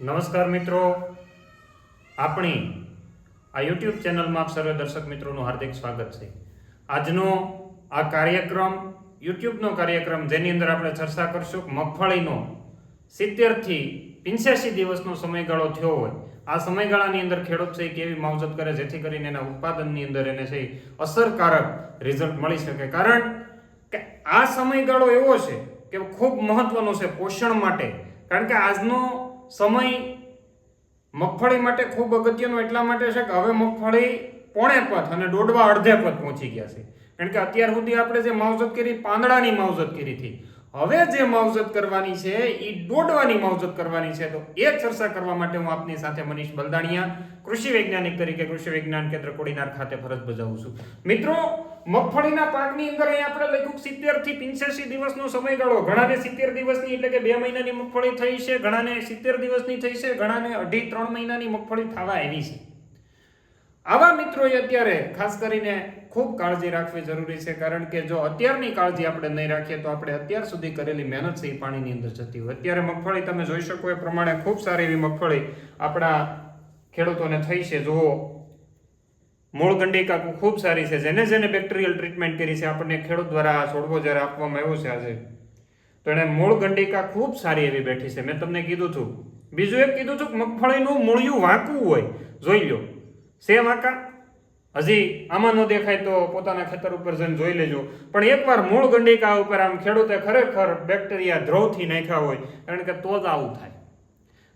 નમસ્કાર મિત્રો. આપણી આ યુટ્યુબ ચેનલમાં આપ સર્વે દર્શક મિત્રોનું હાર્દિક સ્વાગત છે. આજનો આ કાર્યક્રમ, યુટ્યુબનો કાર્યક્રમ જેની અંદર આપણે ચર્ચા કરશું મગફળીનો સિત્તેરથી પંચ્યાસી દિવસનો સમયગાળો થયો હોય. આ સમયગાળાની અંદર ખેડૂત છે એ કેવી માવજત કરે, જેથી કરીને એના ઉત્પાદનની અંદર એને છે અસરકારક રિઝલ્ટ મળી શકે. કારણ કે આ સમયગાળો એવો છે કે ખૂબ મહત્વનો છે પોષણ માટે. કારણ કે આજનો સમય મગફળી માટે ખૂબ અગત્યનો એટલા માટે છે કે હવે મગફળી પોણે પથ અને દોડવા અડધે પથ પહોંચી ગયા છે. કારણ કે અત્યાર સુધી આપણે જે માવજત કરી, પાંદડાની માવજત કરી હતી હવે જે માવજત કરવાની છે એ દોડવાની માવજત કરવાની છે, તો એ ચર્ચા કરવા માટે હું આપની સાથે મનીષ બલદાણિયા, કૃષિ વૈજ્ઞાનિક તરીકે કૃષિ વિજ્ઞાન કેન્દ્ર કોડીનાર ખાતે ફરજ બજાવું છું. મિત્રો, મગફળીના પાકની અંદર અહીં આપણે લખ્યું સિત્તેરથી પિંચ્યાસી દિવસનો સમયગાળો. ઘણાને સિત્તેર દિવસની એટલે કે બે મહિનાની મગફળી થઈ છે, ઘણાને સિત્તેર દિવસની થઈ છે, ઘણાને અઢી ત્રણ મહિનાની મગફળી થવા આવી છે. આવા મિત્રોએ અત્યારે ખાસ કરીને ખૂબ કાળજી રાખવી જરૂરી છે, કારણ કે જો અત્યારની કાળજી આપણે નહીં રાખીએ તો આપણે અત્યાર સુધી કરેલી મહેનત છે એ પાણીની અંદર જતી હોય. અત્યારે મગફળી તમે જોઈ શકો એ પ્રમાણે ખૂબ સારી એવી મગફળી આપણા ખેડૂતોને થઈ છે. જુઓ, મૂળ ગંડિકા ખૂબ સારી છે. જેને જેને બેક્ટેરિયલ ટ્રીટમેન્ટ કરી છે, આપણને ખેડૂત દ્વારા આ છોડવો જ્યારે આપવામાં આવ્યો છે આજે, તો એણે મૂળ ગંડિકા ખૂબ સારી એવી બેઠી છે. મેં તમને કીધું હતું. બીજું એક કીધું હતું કે મગફળીનું મૂળિયું વાંકું હોય. જોઈ લો. છે વાંકા હજી આમાં ન દેખાય તો પોતાના ખેતર ઉપર જઈને જોઈ લેજો. પણ એકવાર મૂળ ગંડિકા ઉપર આમ ખેડૂતે ખરેખર બેક્ટેરિયા દ્રવથી નાખ્યા હોય, કારણ કે તો જ આવું થાય.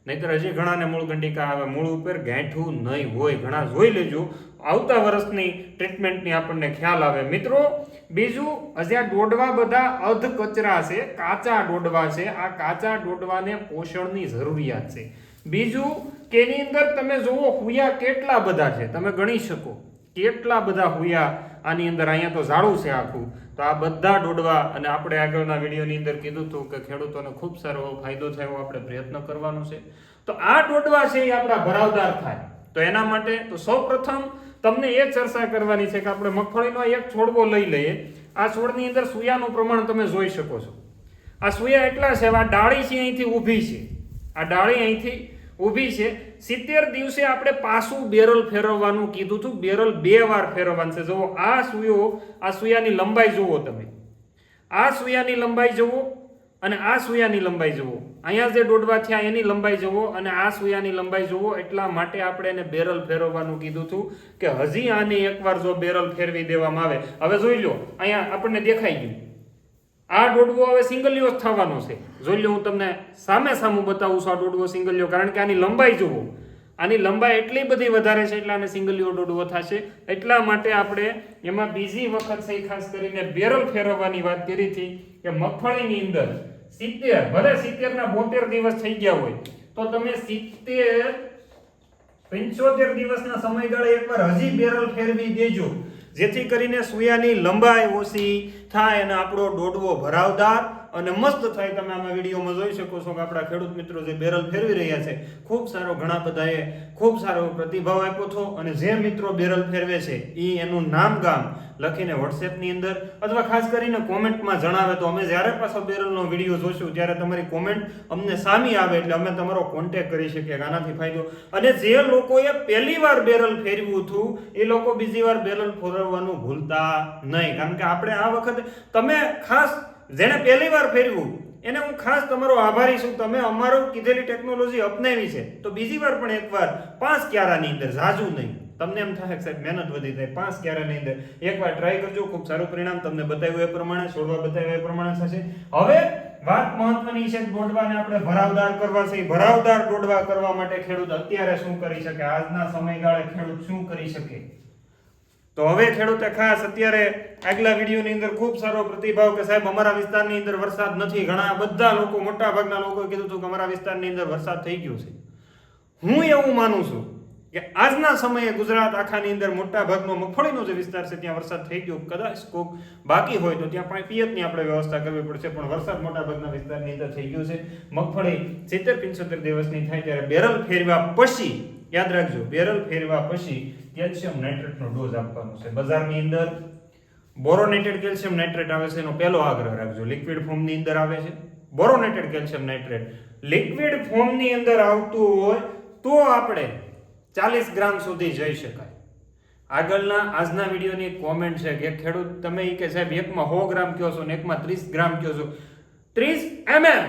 નહીતર હજી ઘણાને મૂળ ગંડિકા આવે, મૂળ ઉપર ગાંઠું નહીં હોય, ઘણા જોઈ લેજો. આવતા વર્ષની ટ્રીટમેન્ટની આપણને ખ્યાલ આવે. મિત્રો, બીજું, હજી આ ડોડવા બધા અધ કચરા છે, કાચા ડોડવા છે. આ કાચા ડોડવાને પોષણની જરૂરિયાત છે. બીજું કે એની અંદર તમે જુઓ હુયા કેટલા બધા છે. તમે ગણી શકો. કેટલા બધા હુયા આની અંદર અહીંયા તો ઝાડું છે આખું. તો આ બધા ડોડવા અને આપણે આગળના વિડીયોની અંદર કીધું હતું કે ખેડૂતોને ખૂબ સારો ફાયદો થાય એવો આપણે પ્રયત્ન કરવાનો છે. તો આ ડોડવા છે એ આપણા ભરાવદાર થાય. તો એના માટે તો સૌપ્રથમ તમને એ ચર્ચા કરવાની છે કે આપણે મગફળીનો એક છોડવો લઈ લઈએ. આ છોડની અંદર સુયાનું પ્રમાણ તમે જોઈ શકો છો. આ સુયા એટલા છે, આ ડાળી છે અહીંથી ઊભી છે. આ ડાળી અહીંથી ઊભી છે. સિત્તેર દિવસે આપણે પાછું બેરલ ફેરવવાનું કીધું હતું. બેરલ બે વાર ફેરવવાનું છે. જુઓ, આ સુયો, આ સુયાની લંબાઈ જુઓ તમે. આ સુયાની લંબાઈ જુઓ અને આ સુયાની લંબાઈ જુઓ. અહીંયા જે દોડવા થયા, એની લંબાઈ જુઓ અને આ સુયાની લંબાઈ જુઓ. એટલા માટે આપણે એને બેરલ ફેરવવાનું કીધું હતું કે હજી આને એકવાર જો બેરલ ફેરવી દેવામાં આવે. હવે જોઈ લો, અહીંયા આપણને દેખાઈ ગયું. આ દોડવો હવે સિંગલિયો જ થવાનો છે. જોઈ લો હું તમને સામે સામું બતાવું છું આ દોડવો સિંગલિયો, કારણ કે આની લંબાઈ જુઓ. આની લંબાઈ એટલી બધી વધારે છે એટલે આને સિંગલિયો દોડવો થશે. એટલા માટે આપણે એમાં બીજી વખત છે ખાસ કરીને બેરલ ફેરવવાની વાત કરી હતી કે મગફળીની અંદર સિત્તેર, ભલે સિત્તેર ના બોતેર દિવસ થઈ ગયા હોય, તો તમે સિત્તેર પંચોતેર દિવસના સમયગાળે એકવાર હજી બેરલ ફેરવી દેજો. જેથી કરીને સુયાની લંબાઈ ઓછી થાય અને આપણો દોડવો ભરાવદાર અને મસ્ત થાય તમે આમાં વિડીયોમાં જોઈ શકો છો કે આપણા ખેડૂત મિત્રો જે બેરલ ફેરવી રહ્યા છે, ખૂબ સારો ઘણા બધાએ ખૂબ સારો પ્રતિભાવ આપ્યો હતો અને જે મિત્રો બેરલ ફેરવે છે એ એનું નામ ગામ લખીને વોટ્સએપની અંદર અથવા ખાસ કરીને કોમેન્ટમાં જણાવે તો અમે જ્યારે પાછો બેરલનો વીડિયો જોઈશું ત્યારે તમારી કોમેન્ટ અમને સામી આવે એટલે અમે તમારો કોન્ટેક કરી શકીએ આનાથી ફાયદો. અને જે લોકોએ પહેલી વાર બેરલ ફેરવ્યું હતું, એ લોકો બીજી વાર બેરલ ફેરવવાનું ભૂલતા નહીં. કારણ કે આપણે આ વખતે તમે ખાસ જેણે પહેલી વાર ફેરવ્યું, એને હું ખાસ તમારો આભારી છું. તમે અમારો કીધેલી ટેકનોલોજી અપનાવી છે. તો બીજી વાર પણ એકવાર પાંચ ક્યારાની અંદર, ઝાઝું નહીં. તમને એમ થાય સાહેબ મહેનત વધી જાય, પાંચ ક્યારાની અંદર. એકવાર ટ્રાય કરજો, ખૂબ સારું પરિણામ તમને બતાવ્યું એ પ્રમાણે, છોડવા બતાવ્યું એ પ્રમાણે થશે. હવે વાત મહત્વની છે દોડવાને આપણે ભરાવદાર કરવા છે. ભરાવદાર દોડવા કરવા માટે ખેડૂત અત્યારે શું કરી શકે? આજના સમયગાળે ખેડૂત શું કરી શકે? તો હવે ખેડૂતે ખાસ અત્યારે આગલા વિડીયોની અંદર ખૂબ સારો પ્રતિભાવ કે સાહેબ અમારા વિસ્તારની અંદર વરસાદ નથી. ઘણા બધા લોકો મોટા ભાગના લોકોએ કીધું હતું કે અમારા વિસ્તારની અંદર વરસાદ થઈ ગયો છે. હું એવું માનું છું કે આજના સમયે ગુજરાત આખાની અંદર મોટા ભાગનો મગફળીનો જે વિસ્તાર છે, ત્યાં વરસાદ થઈ ગયો. કદાચ કોક બાકી હોય તો ત્યાં પણ પિયતની આપણે વ્યવસ્થા કરવી પડશે, પણ વરસાદ મોટા ભાગના વિસ્તારની અંદર થઈ ગયો છે. મગફળી સિત્તેર પંચોતેર દિવસની થાય ત્યારે બેરલ ફેરવા પછી યાદ રાખજો, બેરલ ફેરવા પછી કેલ્શિયમ નાઇટ્રેટનો ડોઝ આપવાનો છે. બજારની અંદર બોરોનેટેડ કેલ્શિયમ નાઇટ્રેટ આવે છે, એનો પહેલો આગ્રહ રાખજો. લિક્વિડ ફોર્મની અંદર આવે છે. Boronated calcium nitrate. લિક્વિડ ફોર્મની અંદર આવતું હોય તો આપણે ચાલીસ ગ્રામ સુધી જઈ શકાય. આગળના, આજના વિડીયોની એક કોમેન્ટ છે કે ખેડૂત, તમે એ કે સાહેબ, એકમાં સો ગ્રામ કયો છો ને એકમાં ત્રીસ ગ્રામ કયો છો. ત્રીસ એમએમ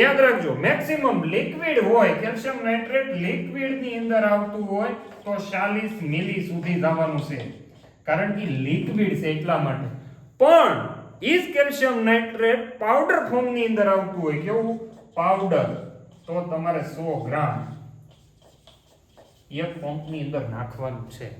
યાદ રાખજો મેક્સિમમ લિક્વિડ હોય કેલ્શિયમ નાઇટ્રેટ લિક્વિડની અંદર આવતું હોય, તો 40 મિલી સુધી જવાનું છે. કારણ કે લિક્વિડ છે એટલા માટે. પણ, ઈજ કેલ્શિયમ નાઇટ્રેટ પાવડર ફોર્મની અંદર આવતું હોય, કેવું? પાવડર તો તમારે 100 ગ્રામ એક પંપની અંદર નાખવાનું છે.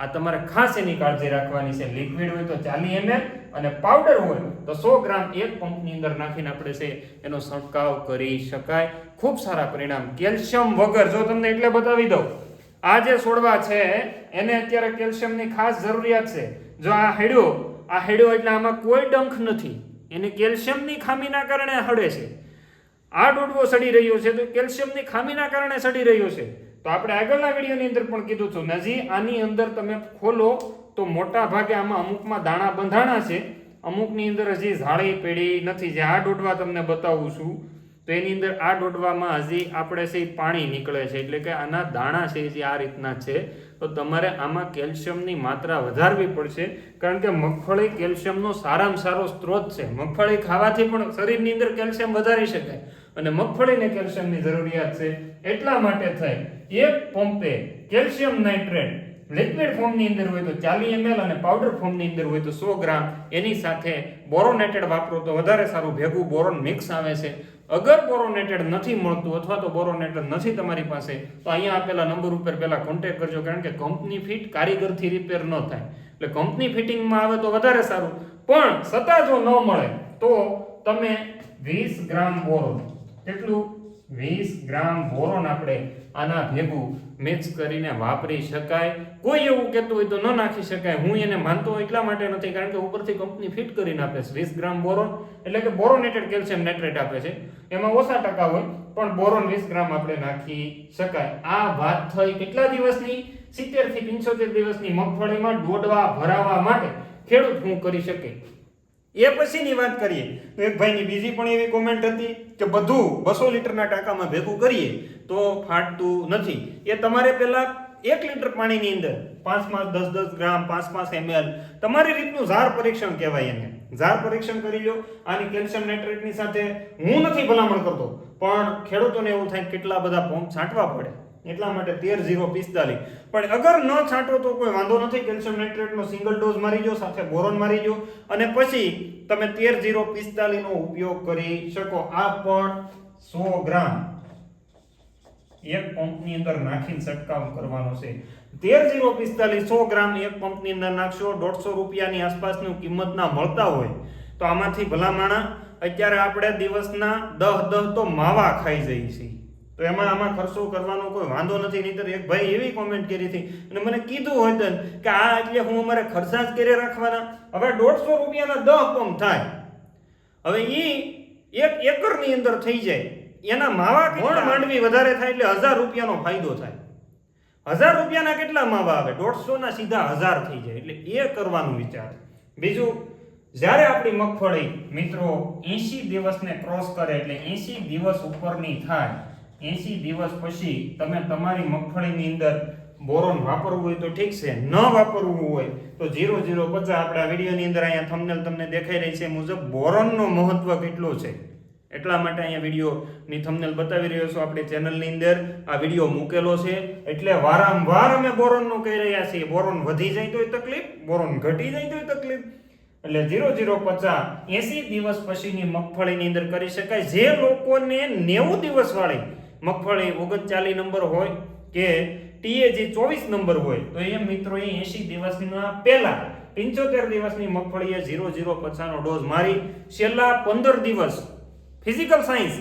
આ તમારે ખાસ એની કાળજી રાખવાની છે. લિક્વિડ હોય તો ચાલી ml અને પાવડર હોય તો સો ગ્રામ એક પંપની અંદર નાખીને આપણે છે એનો છંટકાવ કરી શકાય. ખૂબ સારા પરિણામ. કેલ્શિયમ વગર. જો તમને એટલે બતાવી દઉં, આ જે છોડવા છે, એને અત્યારે કેલ્શિયમની ખાસ જરૂરિયાત છે. જો આ હેડ્યો આ હેડ્યો એટલે આમાં કોઈ ડંખ નથી. એને કેલ્શિયમની ખામીના કારણે હળે છે. આ ડોડવો સડી રહ્યો છે, તો કેલ્શિયમની ખામીના કારણે સડી રહ્યો છે. તો આપણે આગળના વિડીયોની અંદર પણ કીધું છું, નજી, આની અંદર તમે ખોલો તો મોટા ભાગે આમાં અમુકમાં દાણા બંધાણા છે. અમુકની અંદર હજી ઝાડી પેઢી નથી. જે આ ડોડવા તમને બતાવું છું, તો એની અંદર આ ડોડવામાં હજી આપણે છે પાણી નીકળે છે. એટલે કે આના દાણા છે જે આ રીતના છે, તો તમારે આમાં કેલ્શિયમની માત્રા વધારવી પડશે. કારણ કે મગફળી કેલ્શિયમનો સારામાં સારો સ્ત્રોત છે. મગફળી ખાવાથી પણ શરીરની અંદર કેલ્શિયમ વધારી શકાય. અને મગફળીને કેલ્શિયમની જરૂરિયાત છે. એટલા માટે થાય, એક પંપે કેલ્શિયમ નાઇટ્રેટ લિક્વિડ ફોર્મની અંદર હોય તો ચાલી એમએલ અને પાવડર ફોર્મની અંદર હોય તો સો ગ્રામ. એની સાથે બોરોનેટેડ વાપરો તો વધારે સારું ભેગું બોરોન મિક્સ આવે છે. અગર બોરોનેટેડ નથી મળતું અથવા તો બોરોનેટેડ નથી તમારી પાસે, તો અહીંયા આપેલા નંબર ઉપર પહેલાં કોન્ટેક્ટ કરજો, કારણ કે કંપની ફિટ કારીગરથી રિપેર ન થાય. એટલે કંપની ફિટિંગમાં આવે તો વધારે સારું. પણ છતાં જો ન મળે, તો તમે વીસ ગ્રામ બોરો કેટલું? વીસ ગ્રામ બોરોન આપણે આના ભેગું મિક્સ કરીને વાપરી શકાય. કોઈ એવું કહેતું હોય તો ન નાખી શકાય. હું એને માનતો એટલા માટે નથી, કારણ કે ઉપરથી કંપની ફિટ કરીને આપે છે. વીસ ગ્રામ બોરોન એટલે કે બોરોનેટેડ કેલ્શિયમ નાઇટ્રેટ આપે છે. એમાં ઓછા ટકા હોય, પણ બોરોન વીસ ગ્રામ આપણે નાખી શકાય. આ વાત થઈ કેટલા દિવસની? સિત્તેરથી પંચોતેર દિવસની મગફળીમાં ડોડવા ભરાવા માટે ખેડૂત હું કરી શકે? એ પછીની વાત કરીએ. તો એક ભાઈની બીજી પણ એવી કોમેન્ટ હતી કે બધું બસો લીટરના ટાંકામાં ભેગું કરીએ તો ફાટતું નથી. એ તમારે પહેલા એક લીટર પાણીની અંદર પાંચ પાંચ દસ દસ ગ્રામ, પાંચ પાંચ એમએલ તમારી રીતનું ઝાર પરીક્ષણ કહેવાય એને. ઝાર પરીક્ષણ કરી લો. આની કેલ્શિયમ નાઇટ્રેટની સાથે હું નથી ભલામણ કરતો, પણ ખેડૂતોને એવું થાય કેટલા બધા પંપ છાંટવા પડે. એટલા માટે તેર ઝીરો પિસ્તાલીસ. પણ અગર ન છાંટો તો કોઈ વાંધો નથી, કેલ્શિયમ નાઇટ્રેટનો સિંગલ ડોઝ મારી જો સાથે બોરોન મારી જો અને પછી તમે તેર ઝીરો પિસ્તાલીસનો ઉપયોગ કરી શકો. આ પણ સો ગ્રામ. એક પંપની અંદર નાખીને છંટકાવ કરવાનો છે. તેર ઝીરો પિસ્તાલીસ સો ગ્રામ એક પંપની અંદર નાખશો, દોઢસો રૂપિયાની આસપાસની કિંમતના મળતા હોય, તો આમાંથી ભલામણા અત્યારે આપણે દિવસના દહ દહ તો માવા ખાઈ જઈએ છીએ તો એમાં આમાં ખર્ચો કરવાનો કોઈ વાંધો નથી નહીતર એક ભાઈ એવી કોમેન્ટ કરી હતી અને મને કીધું હોય તો કે આ એટલે હું અમારે ખર્ચા જ કરી રાખવાના. હવે દોઢસો રૂપિયાના દહ પંપ થાય. હવે એ એક એકરની અંદર થઈ જાય. એના માવા કોણ માંડવી વધારે થાય એટલે હજાર રૂપિયાનો ફાયદો થાય. હજાર રૂપિયાના કેટલા માવા આવે? દોઢસોના સીધા હજાર થઈ જાય. એટલે એ કરવાનું વિચાર. બીજું જ્યારે આપણી મગફળી મિત્રો એસી દિવસને ક્રોસ કરે એટલે એસી દિવસ ઉપરની થાય. એસી દિવસ પછી તમે તમારી મગફળીની અંદર બોરોન વાપરવું હોય તો ઠીક છે. ન વાપરવું હોય તો જીરો જીરો પચાસ આપણે વિડીયોની અંદર અહીંયા થંબનેલ તમને દેખાઈ રહી છે. મુજબ બોરોનનો મહત્વ કેટલો છે? એટલા માટે અહીંયા વિડીયોની થંબનેલ બતાવી રહ્યો છું. આપણે ચેનલની અંદર આ વીડિયો મૂકેલો છે. એટલે વારંવાર અમે બોરોનનું કહી રહ્યા છીએ. બોરોન વધી જાય તોય તકલીફ, બોરોન ઘટી જાય તોય તકલીફ. એટલે ઝીરો ઝીરો પચાસ એસી દિવસ પછીની મગફળીની અંદર કરી શકાય. જે લોકોને નેવું દિવસ વાળી મગફળી ઓગણચાલીસ નંબર હોય કે ટીએજી ચોવીસ નંબર હોય, તો એ મિત્રો એ એસી દિવસના પહેલા પંચોતેર દિવસની મગફળીએ ઝીરો ઝીરો પચાસનો ડોઝ મારી. છેલ્લા પંદર દિવસ ફિઝિકલ સાયન્સ,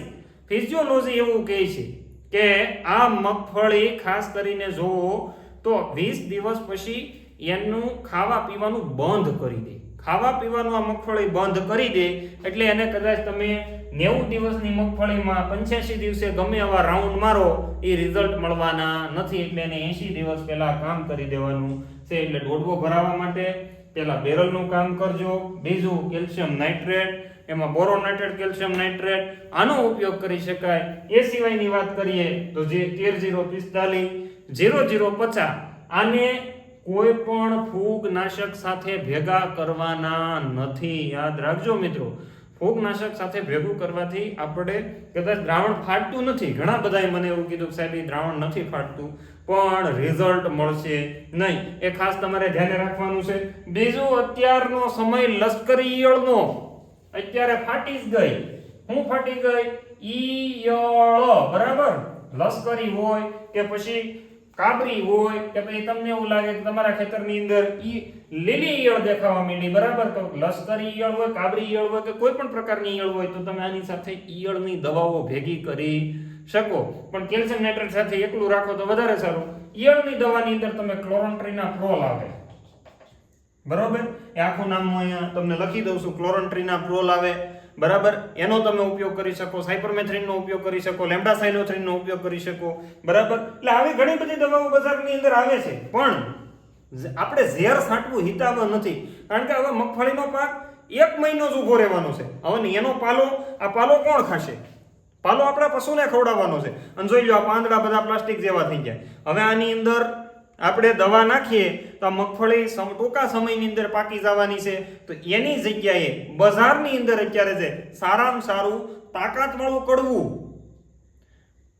ફિઝિયોલોજી એવું કહે છે કે આ મગફળી ખાસ કરીને જોવો તો વીસ દિવસ પછી એનું ખાવા પીવાનું બંધ કરી દે. ખાવા પીવાનું આ મગફળી બંધ કરી દે એટલે એને કદાચ તમે નેવું દિવસની મગફળીમાં પંચ્યાસી દિવસે ગમે એવા રાઉન્ડ મારો, એ રિઝલ્ટ મળવાના નથી. એટલે એને એંશી દિવસ પહેલાં કામ કરી દેવાનું છે. એટલે ડોડવો ભરાવા માટે પહેલાં બેરલનું કામ કરજો. બીજું કેલ્શિયમ નાઇટ્રેટ. એમાં બોરો નાઇટ્રેટ કેલ્શિયમ નાઇટ્રેટ. આનો ઉપયોગ કરી શકાય. એ સિવાયની વાત કરીએ તો જે તેર જીરો પિસ્તાલીસ, જીરો જીરો પચાસ, આને કોઈ પણ ફૂગનાશક સાથે ભેગા કરવાના નથી. યાદ રાખજો મિત્રો, ફૂગનાશક સાથે ભેગું કરવાથી આપણે કદાચ દ્રાવણ ફાટતું નથી. ઘણા બધાએ મને એવું કીધું કે સાહેબ દ્રાવણ નથી ફાટતું, પણ રિઝલ્ટ મળશે નહીં. એ ખાસ તમારે ધ્યાને રાખવાનું છે. બીજું, અત્યારનો સમય લશ્કરી ઈયળનો. અત્યારે ફાટી જ ગઈ. હું ફાટી ગઈ? ઈયળ. બરાબર? લશ્કરી હોય કે પછી કાબરી હોય કે પછી તમને એવું લાગે કે તમારા ખેતરની અંદર ઈ લીલી ઈયળ દેખાવા માંડી, બરાબર? તો લશ્કરી ઈયળ હોય, કાબરી ઈયળ હોય કે કોઈ પણ પ્રકારની ઈયળ હોય, તો તમે આની સાથે ઈયળની દવાઓ ભેગી કરી શકો. પણ કેલ્શિયમ નાઇટ્રેટ સાથે એકલું રાખો તો વધારે સારું. ઈયળની દવાની અંદર તમે ક્લોરોન્ટ્રીના ફ્રોલ આવે. બરોબર? એ આખું નામ હું અહીંયા તમને લખી દઉં છું. ક્લોરોન્ટ્રીના ફ્રોલ આવે. બરાબર? એનો તમે ઉપયોગ કરી શકો, સાયપરમેથ્રિનનો ઉપયોગ કરી શકો લેમ્ડા સાયલોથ્રિનનો ઉપયોગ કરી શકો, બરાબર? એટલે આવી ઘણી બધી દવાઓ બજારની અંદર આવે છે. પણ આપણે ઝેર છાંટવું હિતાવ નથી. કારણ કે હવે મગફળીનો પાક એક મહિનો જ ઊભો રહેવાનો છે. હવે એનો પાલો, આ પાલો કોણ ખાશે? પાલો આપણા પશુને ખવડાવવાનો છે. અને જોઈ લો આ પાંદડા બધા પ્લાસ્ટિક જેવા થઈ જાય હવે આની અંદર આપણે દવા નાખીએ તો આ મગફળી ટૂંકા સમયની અંદર પાકી જવાની છે. તો એની જગ્યાએ બજારની અંદર અત્યારે છે સારામાં સારું તાકાતવાળું કડવું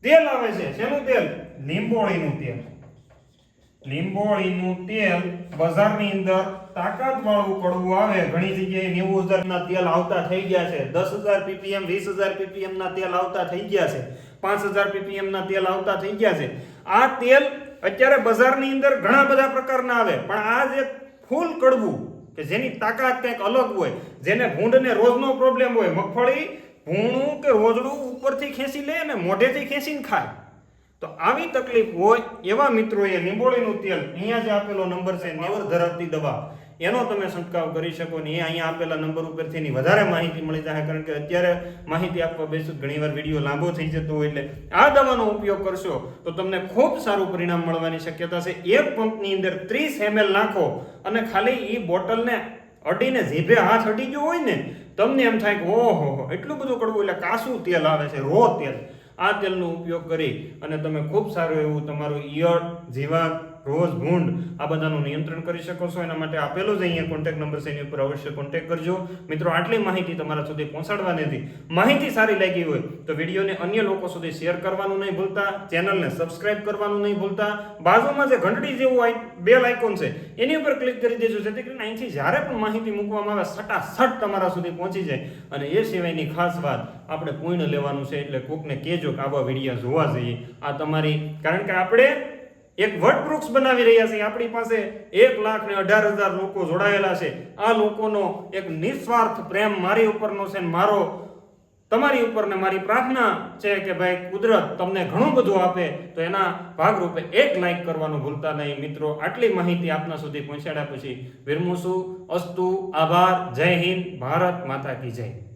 તેલ આવે છે. શેનું તેલ? લીંબોળીનું તેલ. લીંબોળીનું તેલ બજારની અંદર તાકાત વાળું કડવું આવે. ઘણી જગ્યાએ નેવું હજારના તેલ આવતા થઈ ગયા છે. દસ હજાર પીપીએમ, વીસ હજાર પીપીએમ ના તેલ આવતા થઈ ગયા છે. પાંચ હજાર પીપીએમ ના તેલ આવતા થઈ ગયા છે. આ તેલ અત્યારે બજારની અંદર ઘણા બધા પ્રકારના આવે, પણ આ જે ફૂલ કડવું, કે જેની તાકાત કંઈક અલગ હોય, જેને ભૂંડને રોજનો પ્રોબ્લેમ હોય, મગફળી ભૂણું કે રોજડું ઉપરથી ખેંચી લે અને મોઢેથી ખેંચીને ખાય. તો આવી તકલીફ હોય એવા મિત્રોએ લીંબોળીનું તેલ, અહીંયા જે આપેલો નંબર છે, નેવર ધરાવતી દવા એનો તમે છંટકાવ કરી શકો ને એ અહીંયા આપેલા નંબર ઉપરથી એની વધારે માહિતી મળી જાય, કારણ કે અત્યારે માહિતી આપવા બેસું ઘણીવાર વીડિયો લાંબો થઈ જતો હોય એટલે આ દવાનો ઉપયોગ કરશો તો તમને ખૂબ સારું પરિણામ મળવાની શક્યતા છે. એક પંપની અંદર ત્રીસ એમએલ નાખો અને ખાલી એ બોટલને અડીને જીભે હાથ અડી ગયો હોય ને, તમને એમ થાય કે ઓહો, એટલું બધું કડવું એટલે કાસું તેલ આવે છે, રો તેલ. આ તેલનો ઉપયોગ કરી અને તમે ખૂબ સારું એવું તમારું ઈયળ, જીવાત રોજ ભૂંડ આ બધાનું નિયંત્રણ કરી શકો છો. એના માટે આપેલો જ અહીંયા કોન્ટેક્ટ નંબર છે, એની ઉપર અવશ્ય કોન્ટેક્ટ કરજો. મિત્રો, આટલી માહિતી તમારા સુધી પહોંચાડવાની હતી. માહિતી સારી લાગી હોય તો વિડીયોને અન્ય લોકો સુધી શેર કરવાનું નહીં ભૂલતા. ચેનલને સબસ્ક્રાઇબ કરવાનું નહીં ભૂલતા. બાજુમાં જે ઘંટડી જેવું બેલ આઇકોન છે, એની ઉપર ક્લિક કરી દેજો, જેથી કરીને અહીંથી જ્યારે પણ માહિતી મૂકવામાં આવે, સટાસટ તમારા સુધી પહોંચી જાય. અને એ સિવાયની ખાસ વાત આપણે પૂર્ણ લેવાનું છે, એટલે કોકને કહેજો કે આવા વિડીયા જોવા જોઈએ. આ તમારી, કારણ કે આપણે એક વટવૃક્ષ બનાવી રહ્યા છીએ આપણી પાસે એક લાખ ને અઢાર હજાર લોકો જોડાયેલા છે. આ લોકોનો એક નિસ્વાર્થ પ્રેમ મારી ઉપરનો છે મારો. તમારી ઉપર ને મારી પ્રાર્થના છે કે ભાઈ કુદરત તમને ઘણું બધું આપે. તો એના ભાગરૂપે એક લાઈક કરવાનું ભૂલતા નહીં. મિત્રો, આટલી માહિતી આપના સુધી પહોંચાડ્યા પછી વિરમુસુ, અસ્તુ, આભાર, જય હિન્દ, ભારત માતા કી જય.